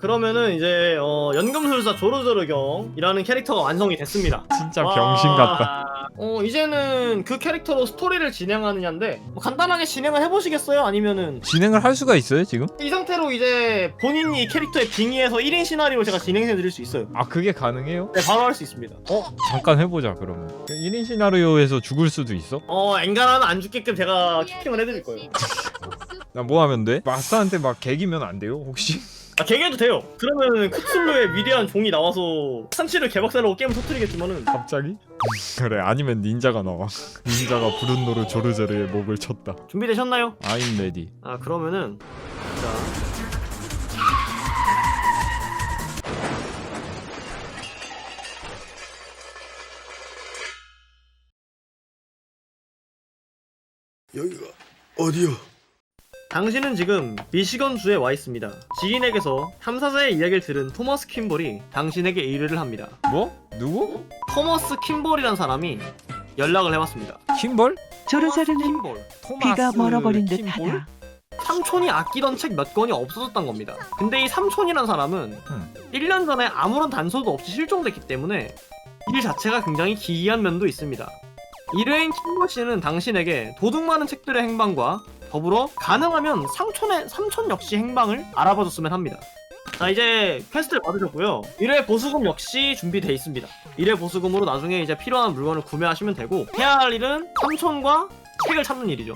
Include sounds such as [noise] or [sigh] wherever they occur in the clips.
그러면은 이제 어, 연금술사 조르조르경이라는 캐릭터가 완성이 됐습니다. 진짜 와. 병신 같다. 어 이제는 그 캐릭터로 스토리를 진행하느냐인데 뭐 간단하게 진행을 해보시겠어요? 아니면은 진행을 할 수가 있어요 지금? 이 상태로 이제 본인이 이 캐릭터에 빙의해서 1인 시나리오 제가 진행해 드릴 수 있어요. 아 그게 가능해요? 네 바로 할 수 있습니다. 어 잠깐 해보자 그러면 1인 시나리오에서 죽을 수도 있어? 어 엔간하면 안 죽게끔 제가 키핑을 해드릴 거예요. 나 뭐 하면 돼? 마스터한테 막 개기면 안 돼요 혹시? 아 개개도 돼요. 그러면 크툴루의 위대한 종이 나와서 산치를 개박살내고 게임 터트리겠지만은 갑자기? 그래 아니면 닌자가 나와 닌자가 부른노르 조르제르의 목을 쳤다 준비되셨나요? I'm ready 아 그러면은 자 여기가 어디요? 당신은 지금 미시건주에 와 있습니다. 지인에게서 탐사자의 이야기를 들은 토머스 킴볼이 당신에게 의뢰를 합니다. 뭐? 누구? 토머스 킴볼이란 사람이 연락을 해왔습니다. 킴볼. 토마스 비가 멀어버린 킴볼? 듯하다. 삼촌이 아끼던 책 몇 권이 없어졌던 겁니다. 근데 이 삼촌이란 사람은 음. 1년 전에 아무런 단서도 없이 실종됐기 때문에 일 자체가 굉장히 기이한 면도 있습니다. 일회인 킴볼 씨는 당신에게 도둑 많은 책들의 행방과 더불어 가능하면 삼촌의 삼촌 역시 행방을 알아봐줬으면 합니다. 자 이제 퀘스트를 받으셨고요. 1회 보수금 역시 준비돼 있습니다. 1회 보수금으로 나중에 이제 필요한 물건을 구매하시면 되고 해야 할 일은 삼촌과 책을 찾는 일이죠.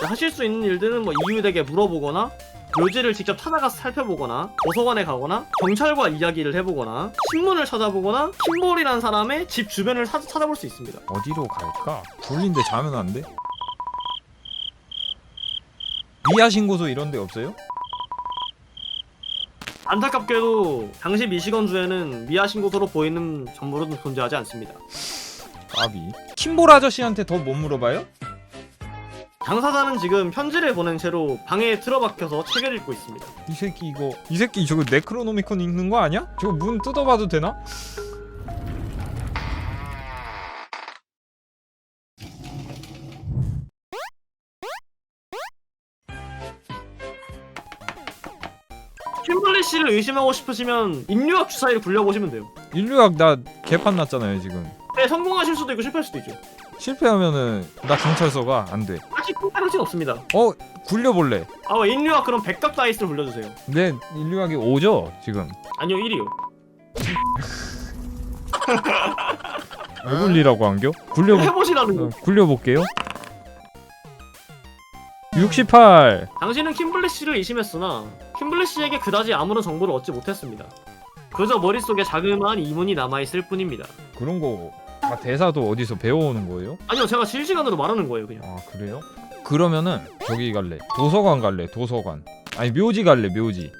자, 하실 수 있는 일들은 뭐 이웃에게 물어보거나 묘지를 직접 찾아가서 살펴보거나 도서관에 가거나 경찰과 이야기를 해보거나 신문을 찾아보거나 킴볼이라는 사람의 집 주변을 사- 찾아볼 수 있습니다. 어디로 갈까? 졸린데 자면 안 돼? 미아 신고소 이런 데 없어요? 안타깝게도 당시 미시건주에는 미아 신고소로 보이는 정보는 존재하지 않습니다. 까비 킴볼 아저씨한테 더 못 물어봐요? 당사자는 지금 편지를 보낸 채로 방에 틀어박혀서 책을 읽고 있습니다. 이 새끼 이거 이 새끼 저거 네크로노미콘 읽는 거 아니야? 저거 문 뜯어봐도 되나? 킴블리 씨를 의심하고 싶으시면 인류학 주사위를 굴려보시면 돼요. 인류학 나 개판 났잖아요 지금 네, 성공하실 수도 있고 실패할 수도 있죠. 실패하면은 나 경찰서가 안돼 아직 통과는 없습니다. 어 굴려볼래 아, 왜 인류학 그럼 백각 다이스를 굴려주세요. 내 인류학이 5죠 지금 아니요, 1이요. [laughs] 왜 굴리라고 안겨? 굴려보 해보시라는 거. 어, 굴려볼게요 68 당신은 킴블리 씨를 의심했으나 킴블리 씨에게 그다지 아무런 정보를 얻지 못했습니다. 그저 머릿속에 자그마한 이문이 남아있을 뿐입니다. 그런 거다 대사도 어디서 배워오는 거예요? 아니요, 제가 실시간으로 말하는 거예요, 그냥. 아 그래요? 그러면은 저기 갈래 도서관 갈래 도서관 아니 묘지 갈래 묘지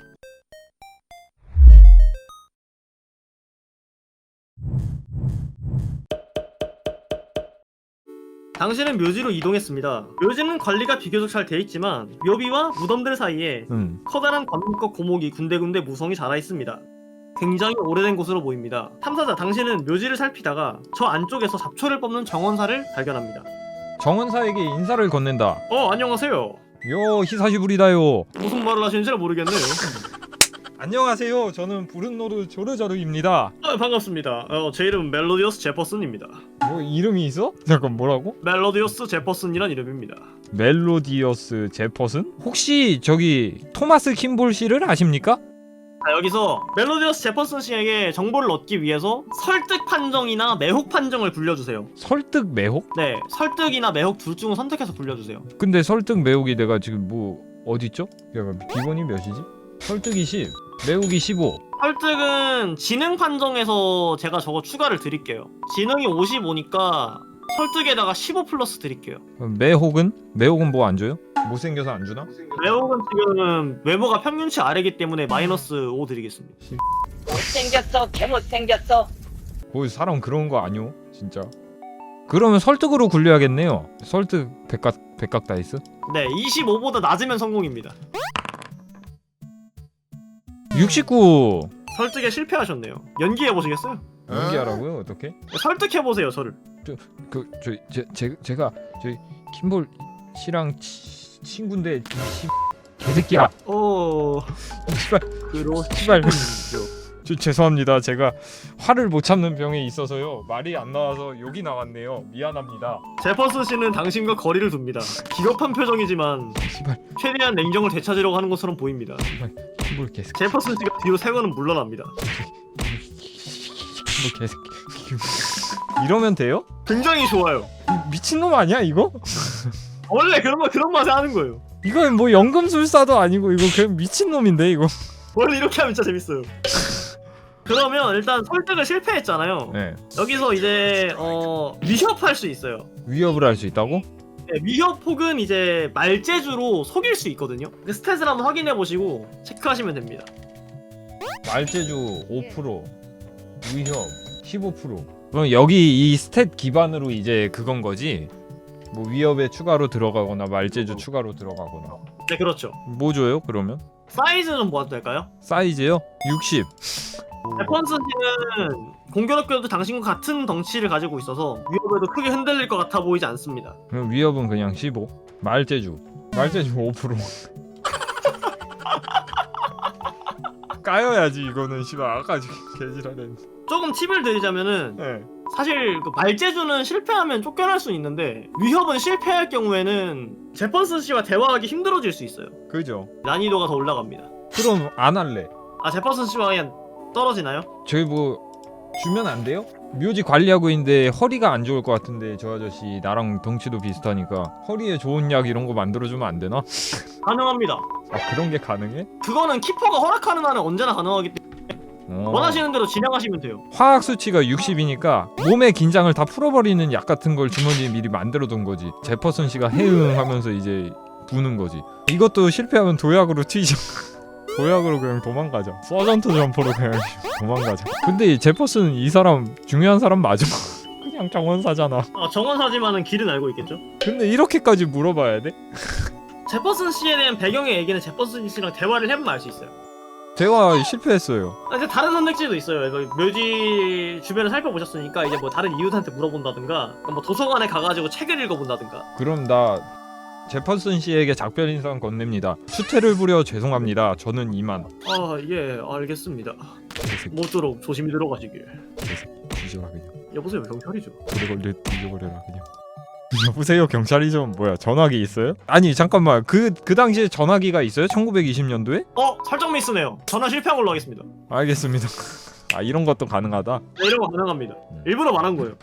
당신은 묘지로 이동했습니다. 묘지는 관리가 비교적 잘 돼 있지만 묘비와 무덤들 사이에 응 커다란 관목과 고목이 군데군데 무성이 자라 있습니다. 굉장히 오래된 곳으로 보입니다. 탐사자 당신은 묘지를 살피다가 저 안쪽에서 잡초를 뽑는 정원사를 발견합니다. 정원사에게 인사를 건넨다 어 안녕하세요. 요 히사시부리다요 무슨 말을 하시는지 모르겠네요. 안녕하세요 저는 부른노르 조르자르입니다 아, 반갑습니다. 어, 제 이름은 멜로디어스 제퍼슨입니다. 뭐 이름이 있어? 잠깐 뭐라고? 멜로디어스 제퍼슨이란 이름입니다. 멜로디어스 제퍼슨? 혹시 저기 토마스 킴볼 씨를 아십니까? 자, 여기서 멜로디어스 제퍼슨 씨에게 정보를 얻기 위해서 설득 판정이나 매혹 판정을 굴려주세요. 설득 매혹? 네, 설득이나 매혹 둘 중을 선택해서 굴려주세요. 근데 설득 매혹이 내가 지금 뭐 어딨죠? 잠깐 기본이 몇이지? 설득이 10 매혹이 15 설득은 지능 판정에서 제가 저거 추가를 드릴게요. 지능이 55니까 설득에다가 15 플러스 드릴게요. 그럼 매혹은? 매혹은 뭐 안 줘요? 못생겨서 안 주나? 매혹은 지금 외모가 평균치 아래기 때문에 마이너스 5 드리겠습니다. 못생겼어 개 못생겼어 거기 사람 그런 거 아니오 진짜 그러면 설득으로 굴려야겠네요 설득 백각 백각 다이스 네, 25보다 낮으면 성공입니다. 69 설득에 실패하셨네요. 연기해 보시겠어요? 연기하라고요 어떻게 설득해 보세요, 저를. 그저 제, 제, 제가 저희 킴볼 씨랑 치, 친구인데 이 씨, 개새끼야 어, 이 씨발 그로 씨발. 저 죄송합니다. 제가 화를 못 참는 병에 있어서요. 말이 안 나와서 욕이 나왔네요. 미안합니다. 제퍼슨 씨는 당신과 거리를 둡니다. 기겁한 표정이지만 씨발. 최대한 냉정을 되찾으려고 하는 것처럼 보입니다. 뭘 개새끼. 제퍼슨 씨가 뒤로 세 걸음 물러납니다. 뭐 개새끼. 이러면 돼요? 굉장히 좋아요. 미친놈 아니야 이거? 원래 그런 거 그런 맛에 하는 거예요. 이건 뭐 연금술사도 아니고 이거 그냥 미친놈인데 이거. 원래 이렇게 하면 진짜 재밌어요. 그러면 일단 설득을 실패했잖아요. 네. 여기서 이제 어 위협할 수 있어요. 위협을 할 수 있다고? 네, 위협 혹은 이제 말재주로 속일 수 있거든요. 그 스탯을 한번 확인해 보시고 체크하시면 됩니다. 말재주 5% 위협 15% 그럼 여기 이 스탯 기반으로 이제 그건 거지 뭐 위협에 추가로 들어가거나 말재주 추가로 들어가거나 네, 그렇죠. 뭐 줘요 그러면? 사이즈 좀 모아도 될까요? 사이즈요? 60 씨는 공교롭게도 당신과 같은 덩치를 가지고 있어서 위협에도 크게 흔들릴 것 같아 보이지 않습니다. 그럼 위협은 그냥 15 말재주 말재주 5% [laughs] 까여야지 이거는 씨발 아까 개지랄했는데 조금 팁을 드리자면은 네. 사실 그 말재주는 실패하면 쫓겨날 수 있는데 위협은 실패할 경우에는 제펀슨 씨와 대화하기 힘들어질 수 있어요. 그죠 난이도가 더 올라갑니다. 그럼 안 할래 아 제퍼슨 씨와 그냥 떨어지나요? 저희 뭐 주면 안 돼요? 묘지 관리하고 있는데 허리가 안 좋을 것 같은데 저 아저씨 나랑 덩치도 비슷하니까 허리에 좋은 약 이런 거 만들어주면 안 되나? [laughs] 가능합니다. 아 그런 게 가능해? 그거는 키퍼가 허락하는 한은 언제나 가능하기 때문에 어. 원하시는 대로 진행하시면 돼요. 화학 수치가 60이니까 몸의 긴장을 다 풀어버리는 약 같은 걸 주머니에 미리 만들어둔 거지 제퍼슨 씨가 해응 하면서 이제 부는 거지 이것도 실패하면 도약으로 [laughs] 튀죠 도약으로 그냥 도망가자 서전트 점퍼로 그냥 [laughs] 도망가자 근데 이 제퍼슨은 이 사람 중요한 사람 맞아 [laughs] 그냥 정원사잖아 아, 정원사지만은 길은 알고 있겠죠? 근데 이렇게까지 물어봐야 돼? [laughs] 제퍼슨 씨에 대한 배경의 얘기는 제퍼슨 씨랑 대화를 해보면 알 수 있어요. 대화 실패했어요. 아, 이제 다른 선택지도 있어요. 이거 묘지 주변을 살펴보셨으니까 이제 뭐 다른 이웃한테 물어본다든가 뭐 도서관에 가가지고 책을 읽어본다든가 그럼 나 제퍼슨 씨에게 작별 인상 건넵니다. 수태를 부려 죄송합니다. 저는 이만. 아 예 알겠습니다. 개새끼 모쪼록 조심히 들어가시길. 뒤져라 그냥. 여보세요 경찰이죠. 오래 걸려 뒤져버려라 그냥. [laughs] 여보세요 경찰이죠? 뭐야 전화기 있어요? 아니 잠깐만 그 그 당시에 전화기가 있어요? 1920년도에? 어 설정 미스네요. 전화 실패한 걸로 하겠습니다. 알겠습니다. [laughs] 아 이런 것도 가능하다. 네, 이런 거 가능합니다. 일부러 말한 거예요.